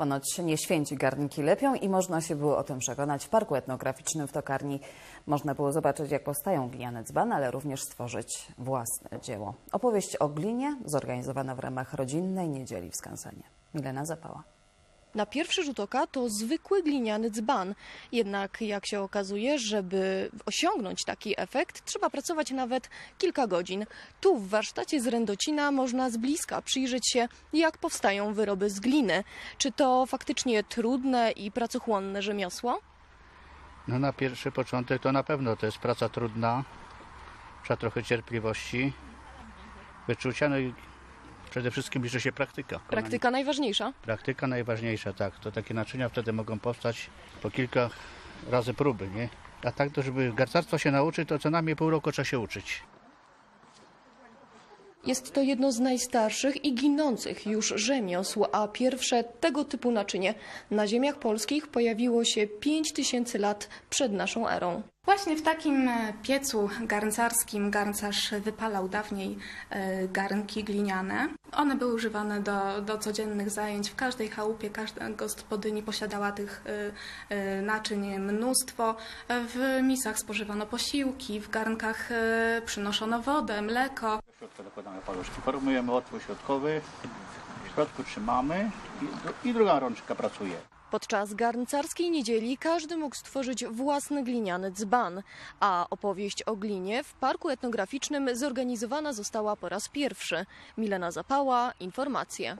Ponoć nie święci garnki lepią i można się było o tym przekonać w Parku Etnograficznym w Tokarni. Można było zobaczyć, jak powstają gliniane dzbany, ale również stworzyć własne dzieło. Opowieść o glinie zorganizowana w ramach rodzinnej niedzieli w Skansenie. Milena Zapała. Na pierwszy rzut oka to zwykły gliniany dzban. Jednak jak się okazuje, żeby osiągnąć taki efekt, trzeba pracować nawet kilka godzin. Tu w warsztacie z Rędocina można z bliska przyjrzeć się, jak powstają wyroby z gliny. Czy to faktycznie trudne i pracochłonne rzemiosło? No na pierwszy początek to na pewno to jest praca trudna. Trzeba trochę cierpliwości, wyczucia, no i przede wszystkim liczy się praktyka. Praktyka najważniejsza. Praktyka najważniejsza, tak. To takie naczynia wtedy mogą powstać po kilka razy próby, nie? A tak to, żeby garcarstwa się nauczyć, to co najmniej pół roku trzeba się uczyć. Jest to jedno z najstarszych i ginących już rzemiosł, a pierwsze tego typu naczynie na ziemiach polskich pojawiło się 5000 lat przed naszą erą. Właśnie w takim e, piecu garncarskim garncarz wypalał dawniej e, garnki gliniane. One były używane do, do codziennych zajęć. W każdej chałupie każda gospodyni posiadała tych e, naczyń mnóstwo. W misach spożywano posiłki, w garnkach przynoszono wodę, mleko. Do środka dokładamy paluszki. Formujemy otwór środkowy, w środku trzymamy i, i druga rączka pracuje. Podczas garncarskiej niedzieli każdy mógł stworzyć własny gliniany dzban, a opowieść o glinie w Parku Etnograficznym zorganizowana została po raz pierwszy. Milena Zapała, informacje.